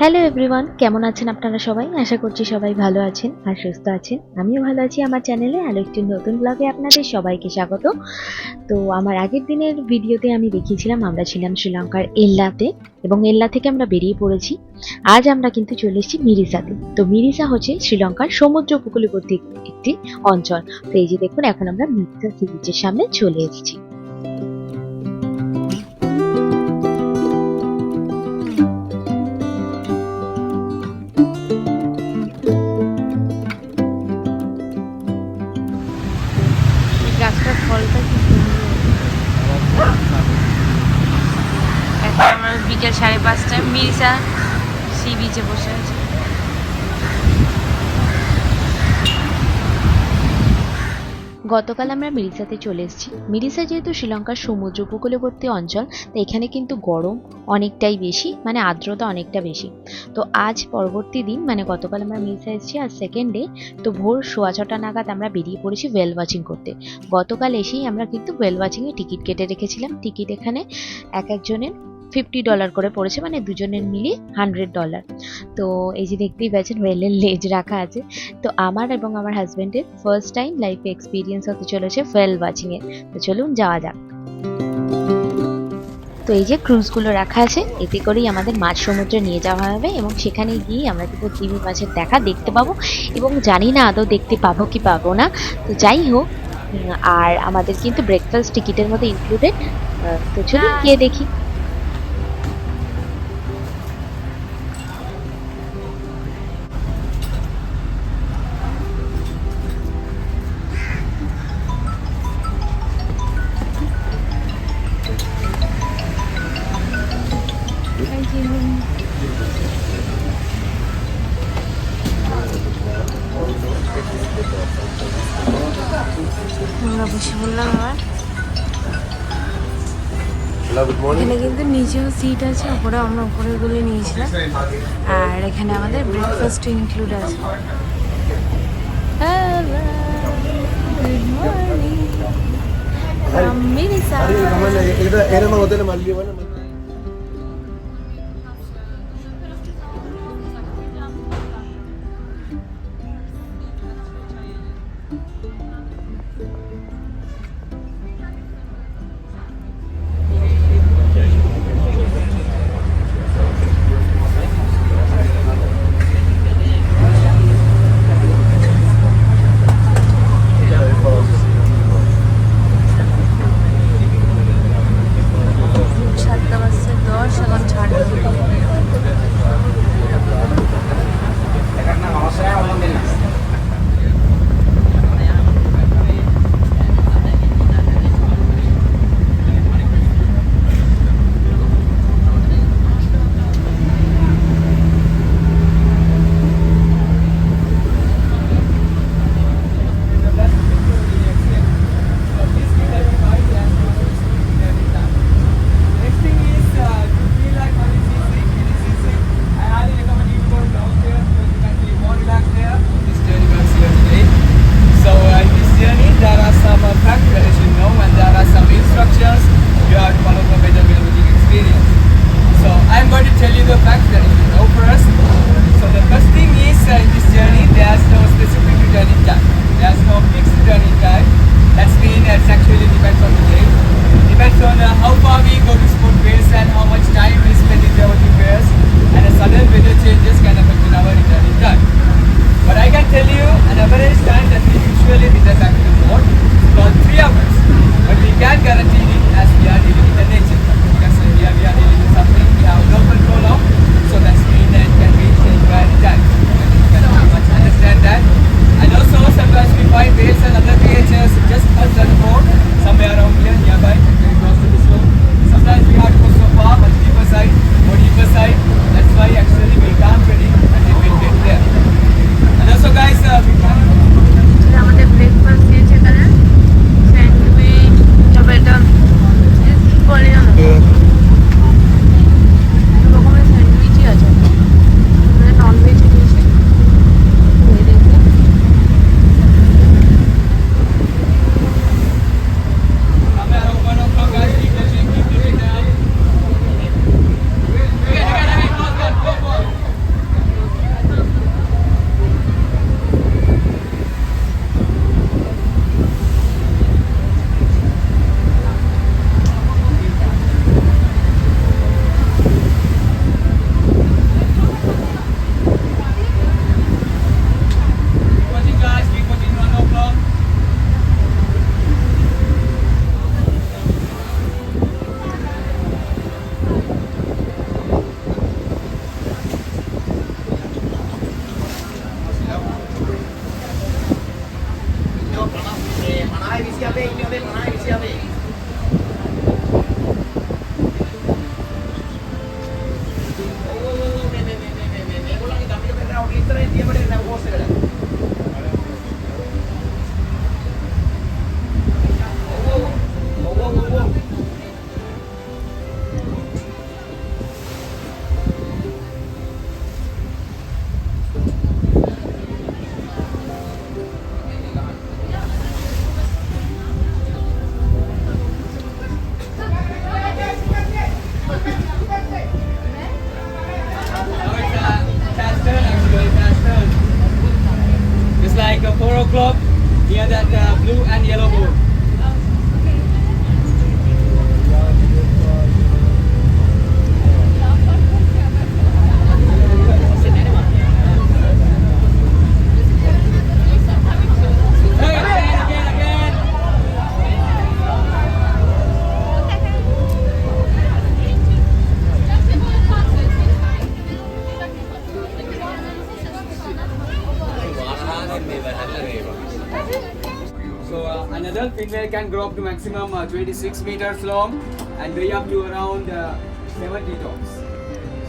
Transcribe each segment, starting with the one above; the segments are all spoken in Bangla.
হ্যালো এভরিওয়ান কেমন আছেন আপনারা সবাই? আশা করছি সবাই ভালো আছেন আর সুস্থ আছেন। আমিও ভালো আছি আমার চ্যানেলে আরও একটি নতুন ব্লগে আপনাদের সবাইকে স্বাগত। তো আমার আগের দিনের ভিডিওতে আমি দেখিয়েছিলাম, আমরা ছিলাম শ্রীলঙ্কার এল্লাতে এবং এল্লা থেকে আমরা বেরিয়ে পড়েছি। আজ আমরা কিন্তু চলে এসেছি মিরিসাতে। তো মিরিসা হচ্ছে শ্রীলঙ্কার সমুদ্র উপকূলবর্তী একটি অঞ্চল। তো এই যে দেখুন, এখন আমরা মিরিসা সি সামনে চলে এসেছি। মিরিসা সি বিচে বসে আছি। গতকাল আমরা মিরিসাতে চলে এসেছি। মিরিসা যেহেতু শ্রীলঙ্কার সমুদ্র উপকূলবর্তী অঞ্চল তো এখানে কিন্তু গরম অনেকটাই বেশি মানে আর্দ্রতা অনেকটা বেশি। তো আজ পরবর্তী দিন মানে গতকাল আমরা মিরিসা এসেছি, আর সেকেন্ড ডে তো ভোর সোয়া ছটা নাগাদ আমরা বেরিয়ে পড়েছি ওয়েল ওয়াচিং করতে। গতকাল এসেই আমরা কিন্তু ওয়েল ওয়াচিংয়ে টিকিট কেটে রেখেছিলাম। টিকিট এখানে এক একজনের ফিফটি ডলার করে পড়েছে মানে দুজনের মিলিয়ে হান্ড্রেড ডলার তো এই যে দেখতেই পাচ্ছেন ওয়েলের লেজ রাখা আছে। তো আমার এবং আমার হাজবেন্ডের ফার্স্ট টাইম লাইফে এক্সপিরিয়েন্স হতে চলেছে ওয়েল ওয়াচিং এর তো চলুন যাওয়া যাক। তো এই যে ক্রুজগুলো রাখা আছে এতে করেই আমাদের মাঝ সমুদ্রে নিয়ে যাওয়া হবে এবং সেখানে গিয়ে আমরা কিন্তু তিমি মাছের দেখা দেখতে পাবো এবং জানি না আদৌ দেখতে পাবো কি পাবো না। তো যাই হোক আর আমাদের কিন্তু ব্রেকফাস্ট টিকিটের মধ্যে ইনক্লুডেড তো চলুন গিয়ে দেখি। আমরা বসে বললাম আবার। মর্নিং এখানে কিন্তু নিচেও সিট আছে উপরে আমরা উপরে গুলি নিয়েছিলাম। আর এখানে আমাদের ব্রেকফাস্ট ইনক্লুড আছে। Good morning tell you the fact that you know first. So the first thing is uh, in this journey, there's no specific returning time. There's no fixed returning time. That's mean it actually depends on the day. Depends on uh, how far we go to sport base and how much time we spend in the repairs. And a sudden weather changes can affect our returning time. But I can tell you an average time that we usually return back to the boat about three hours. But we can guarantee it as we are dealing with the nature. Because uh, we, are, we are dealing with something we have global Dia ada the blue and yellow board. An can grow up to maximum uh, 26 meters long and weigh up to around uh, 70 tons.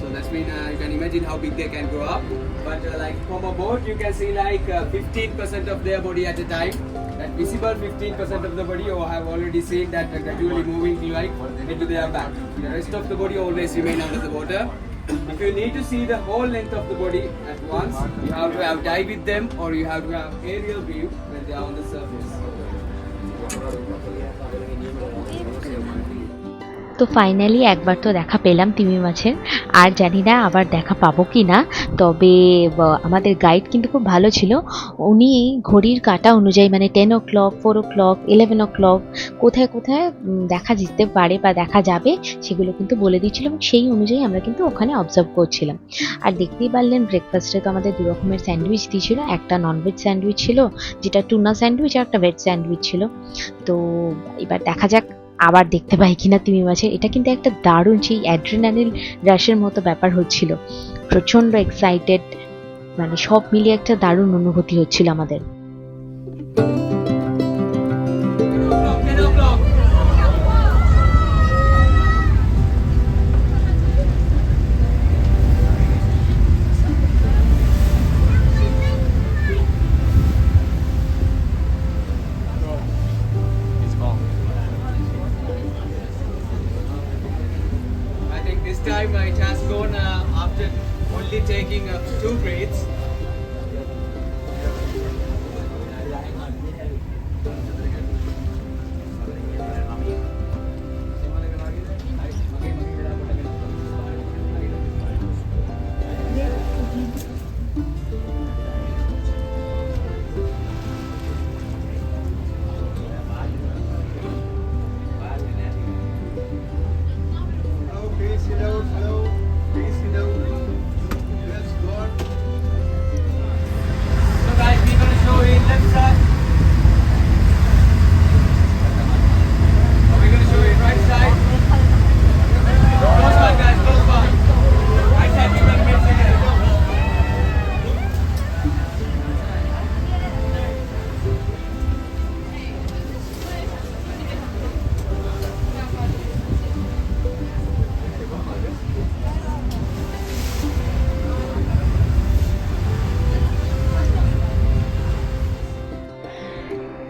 So that's mean uh, you can imagine how big they can grow up. But uh, like from a boat, you can see like uh, 15% of their body at a time. That visible 15% of the body, or have already seen that uh, gradually moving like into their back. The rest of the body always remain under the water. If you need to see the whole length of the body at once, you have to have dive with them or you have to have aerial view when they are on the surface. তো ফাইনালি একবার তো দেখা পেলাম তিমি মাছের। আর জানি না আবার দেখা পাবো কি না তবে আমাদের গাইড কিন্তু খুব ভালো ছিল। উনি ঘড়ির কাটা অনুযায়ী মানে ten o'clock four o'clock eleven o'clock কোথায় কোথায় দেখা যেতে পারে বা দেখা যাবে, সেগুলো কিন্তু বলে দিচ্ছিল এবং সেই অনুযায়ী আমরা কিন্তু ওখানে অবজার্ভ করছিলাম। আর দেখতেই পারলেন ব্রেকফাস্টে তো আমাদের দু রকমের স্যান্ডউইচ দিয়েছিল। একটা ননভেজ স্যান্ডউইচ ছিল, যেটা টুনা স্যান্ডউইচ আর একটা ভেজ স্যান্ডউইচ ছিল। তো, এবার দেখা যাক আবার দেখতে পাই কিনা তিমি মাছের। এটা কিন্তু একটা দারুণ সেই অ্যাড্রিনালিন র্যাশের মতো ব্যাপার হচ্ছিল। প্রচণ্ড এক্সাইটেড মানে সব মিলিয়ে একটা দারুণ অনুভূতি হচ্ছিল আমাদের। Time it has gone uh, after only taking uh, two breaths.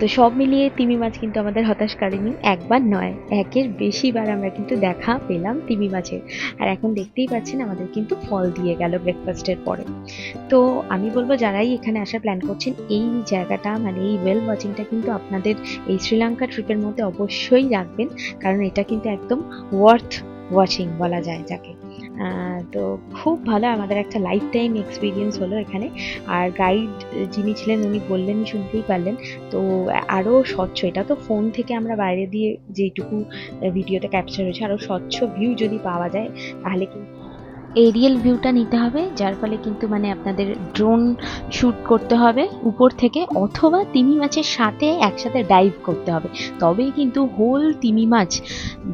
তো সব মিলিয়ে তিমি মাছ কিন্তু আমাদের হতাশ করেনি। একবার নয়, একের বেশিবার আমরা কিন্তু দেখা পেলাম তিমি মাছের। আর এখন দেখতেই পাচ্ছেন আমাদের কিন্তু ফল দিয়ে গেল ব্রেকফাস্টের পরে। তো আমি বলব, যারাই এখানে আসার প্ল্যান করছেন, এই জায়গাটা মানে এই ওয়েল ওয়াচিংটা কিন্তু আপনাদের এই শ্রীলঙ্কা ট্রিপের মধ্যে অবশ্যই রাখবেন। কারণ এটা কিন্তু একদম ওয়ার্থ ওয়াচিং বলা যায় যাকে। তো খুব ভালো আমাদের একটা লাইফ টাইম এক্সপিরিয়েন্স হলো এখানে। আর গাইড যিনি ছিলেন, উনি বললেন, শুনতেই পারলেন। তো আরও স্বচ্ছ, এটা তো ফোন থেকে আমরা বাইরে দিয়ে যেটুকু ভিডিওটা ক্যাপচার হয়েছে আরও স্বচ্ছ ভিউ যদি পাওয়া যায়, তাহলে কিন্তু এরিয়াল ভিউটা নিতে হবে, যার ফলে কিন্তু মানে আপনাদের ড্রোন শ্যুট করতে হবে উপর থেকে, অথবা তিমি মাছের সাথে একসাথে ডাইভ করতে হবে। তবেই কিন্তু হোল তিমি মাছ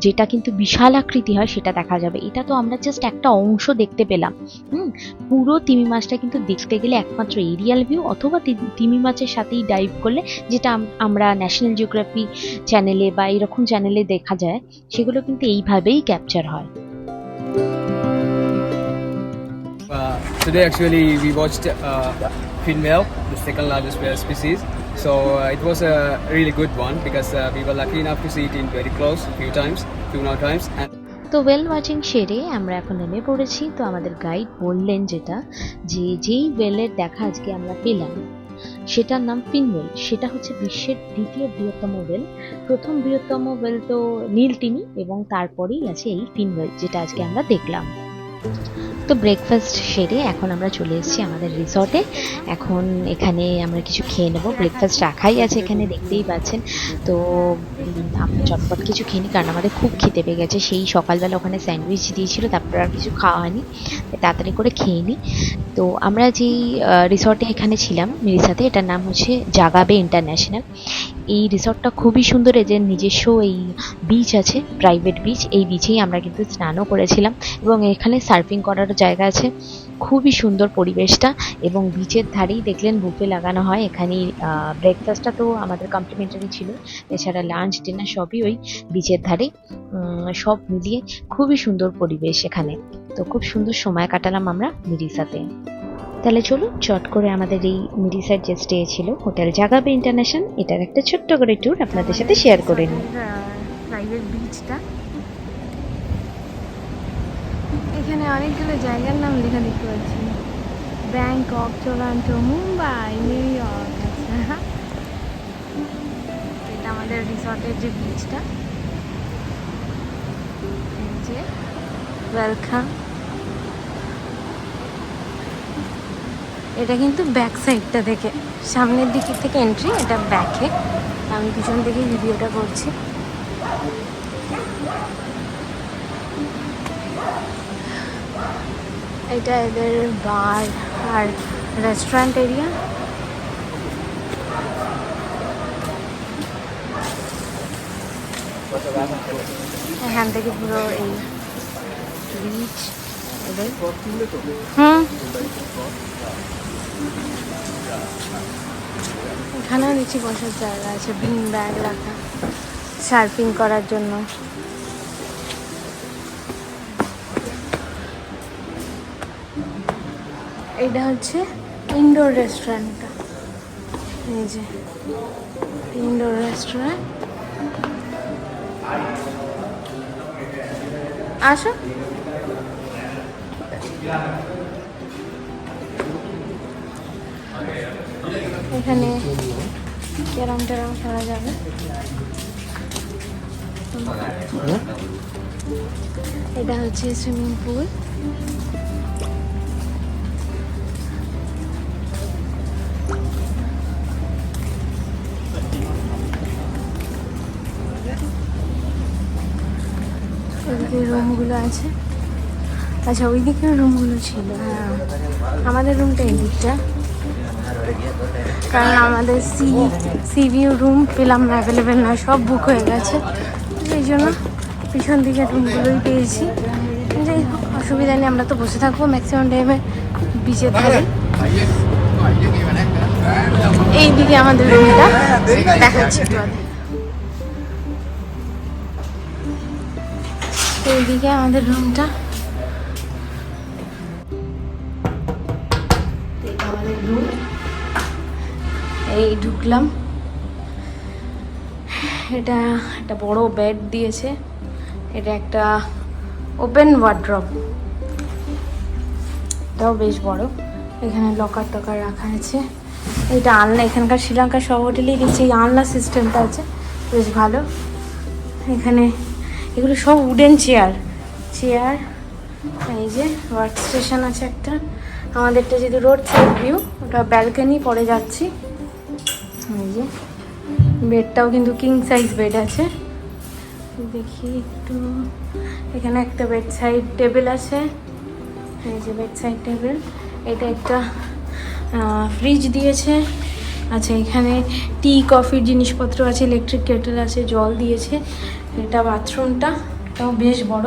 যেটা কিন্তু বিশাল আকৃতি হয়, সেটা দেখা যাবে। এটা তো আমরা জাস্ট একটা অংশ দেখতে পেলাম। হুম, পুরো তিমি মাছটা কিন্তু দেখতে গেলে একমাত্র এরিয়াল ভিউ অথবা তিমি মাছের সাথেই ডাইভ করলে, যেটা আমরা ন্যাশনাল জিওগ্রাফি চ্যানেলে বা এরকম চ্যানেলে দেখা যায়, সেগুলো কিন্তু এইভাবেই ক্যাপচার হয়। Today actually we watched uh, fin whale, the second largest whale species. So uh, it was a really good one because uh, we were lucky enough to see it in very close, a few times, few more times. And তো ওয়েল ওয়াচিং সেরে আমরা এখন নেমে পড়েছি তো আমাদের গাইড বললেন যেটা যে যেই ওয়েলের দেখা আজকে আমরা পেলাম সেটার নাম ফিনওয়েল সেটা হচ্ছে বিশ্বের দ্বিতীয় বৃহত্তম ওয়েল প্রথম বৃহত্তম ওয়েল তো নীল তিমি এবং তারপরেই আছে এই ফিনওয়েল যেটা আজকে আমরা দেখলাম তো ব্রেকফাস্ট সেরে এখন আমরা চলে এসেছি আমাদের রিসর্টে এখন এখানে আমরা কিছু খেয়ে নেব। ব্রেকফাস্ট রাখাই আছে এখানে, দেখতেই পাচ্ছেন। তো আমরা চটপট কিছু খেয়ে নিই কারণ আমাদের খুব খেতে পেয়ে গেছে। সেই সকালবেলা ওখানে স্যান্ডউইচ দিয়েছিল, তারপর আর কিছু খাওয়া হয়নি। তাড়াতাড়ি করে খেয়ে নিই তো, আমরা যেই রিসর্টে এখানে ছিলাম মিরিসাতে এটার নাম হচ্ছে জাগাবে ইন্টারন্যাশনাল এই রিসর্টটা খুবই সুন্দর এদের নিজস্ব এই বিচ আছে প্রাইভেট বিচ এই বিচেই আমরা কিন্তু স্নানও করেছিলাম এবং এখানে সার্ফিং করারও জায়গা আছে। খুবই সুন্দর পরিবেশটা এবং বিচের ধারেই দেখলেন বুফে লাগানো হয়। এখানেই ব্রেকফাস্টটা তো আমাদের কমপ্লিমেন্টারি ছিল। এছাড়া লাঞ্চ ডিনার সবই ওই বিচের ধারে। সব মিলিয়ে খুবই সুন্দর পরিবেশ এখানে। তো খুব সুন্দর সময় কাটালাম আমরা মিরিসাতে। তাহলে চলুন চট করে আমাদের এই মিরিসার যে স্টে ছিল, হোটেল জাগাবে ইন্টারন্যাশনাল, এটার একটা ছোট্ট করে ট্যুর আপনাদের সাথে শেয়ার করে নিই। প্রাইভেট বিচটা এখানে অনেকগুলো জায়গার নাম লেখা দেখতে পাচ্ছি। Bangkok Toronto Mumbai New York এটা আমাদের রিসর্টের যে বিচটা যে ওয়েলকাম এটা কিন্তু ব্যাক সাইডটা থেকে সামনের দিক থেকে এন্ট্রি এটা ব্যাকে আমি পিছন থেকে ভিডিওটা করছি। এটা এদের বার আর রেস্টুরেন্ট এরিয়া এখান থেকে পুরো এই বিচ এদের। হুম? এখানেও নিচে বসার জায়গা আছে, বিন ব্যাগ রাখা, সার্ফিং করার জন্য। এটা হচ্ছে ইনডোর রেস্টুরেন্টটা। এই যে, ইনডোর রেস্টুরেন্ট। আসো। এখানে ক্যারাম ট্যারাম খেলা যাবে। এটা হচ্ছে সুইমিং পুল। ওইদিকে রুমগুলো আছে। আচ্ছা ওইদিকেও রুমগুলো ছিল হ্যাঁ। আমাদের রুমটা এই দিকটা। কারণ আমাদের সি সি ভিউ রুম পেলাম না অ্যাভেলেবেল নয় সব বুক হয়ে গেছে। এই জন্য পিছন দিকে রুমগুলোই পেয়েছি। যাই হোক, অসুবিধা নেই, আমরা তো বসে থাকব ম্যাক্সিমাম টাইমে বিচের ধারে। এই দিকে আমাদের রুমটা দেখাচ্ছি আগে। এইদিকে আমাদের রুমটা। আমাদের রুম এই ঢুকলাম। এটা একটা বড় বেড দিয়েছে। এটা একটা ওপেন ওয়ার্ড্রপ এটাও বেশ বড়। এখানে লকার টকার রাখা আছে। এটা আলনা, এখানকার শ্রীলঙ্কার সব হোটেলেই দেখছি এই আলনা সিস্টেমটা আছে। বেশ ভালো। এখানে এগুলো সব উডেন চেয়ার চেয়ার এই যে ওয়ার্ক স্টেশন আছে একটা। আমাদেরটা যদি রোড সাইড ভিউ ওটা ব্যালকনি পরে যাচ্ছি। এই যে বেডটাও কিন্তু কিং সাইজ বেড আছে। দেখি একটু, এখানে একটা বেড সাইড টেবিল আছে। এই যে বেড সাইড টেবিল এটা একটা ফ্রিজ দিয়েছে। আচ্ছা এখানে টি কফির জিনিসপত্র আছে ইলেকট্রিক কেটেল আছে, জল দিয়েছে। এটা বাথরুমটা এটাও বেশ বড়।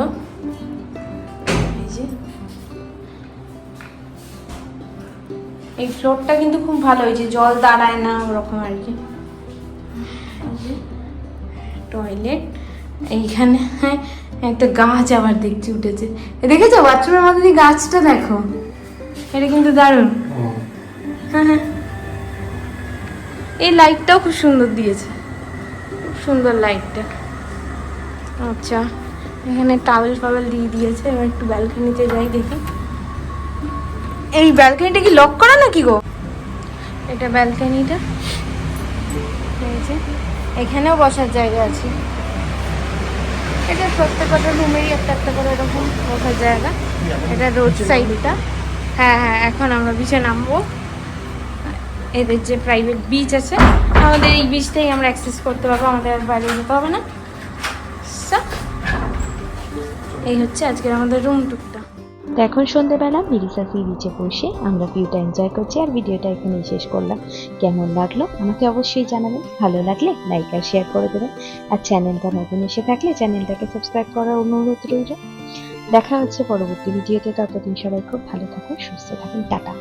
এই ফ্লোরটা কিন্তু খুব ভালো হয়েছে জল দাঁড়ায় না, ওরকম আর কি। টয়লেট এইখানে একটা গাছ আবার দেখছি উঠেছে। দেখেছ বাথরুমের মধ্যে গাছটা দেখো? এটা কিন্তু দারুণ। হ্যাঁ হ্যাঁ এই লাইটটাও খুব সুন্দর দিয়েছে। খুব সুন্দর লাইটটা আচ্ছা এখানে টাওয়েল ফাওয়েল দিয়ে দিয়েছে, এবার একটু ব্যালকনিতে যাই দেখি। এই ব্যালকনিটা কি লক করা নাকি গো? এটা ব্যালকনিটা এখানেও বসার জায়গা আছে। এটা প্রত্যেকটা রুমেরই একটা একটা করে এরকম বসার জায়গা। এটা রোড সাইডটা হ্যাঁ হ্যাঁ এখন আমরা বিচে নামবো। এদের যে প্রাইভেট বিচ আছে, আমাদের এই বিচটাই আমরা অ্যাক্সেস করতে পারব, আমাদের আর বাইরে যেতে হবে না। এই হচ্ছে আজকের আমাদের রুম টুকটা তো এখন সন্ধ্যেবেলা মিরিসা সি বিচে বসে আমরা ভিউটা এনজয় করছি আর ভিডিওটা এখানেই শেষ করলাম। কেমন লাগল আমাকে অবশ্যই জানাবেন। ভালো লাগলে লাইক আর শেয়ার করে দেবেন। আর চ্যানেলটা নতুন এসে থাকলে চ্যানেলটাকে সাবস্ক্রাইব করার অনুরোধ রইল। দেখা হচ্ছে পরবর্তী ভিডিওতে, ততদিন সবাই খুব ভালো থাকুন, সুস্থ থাকুন, টাটা।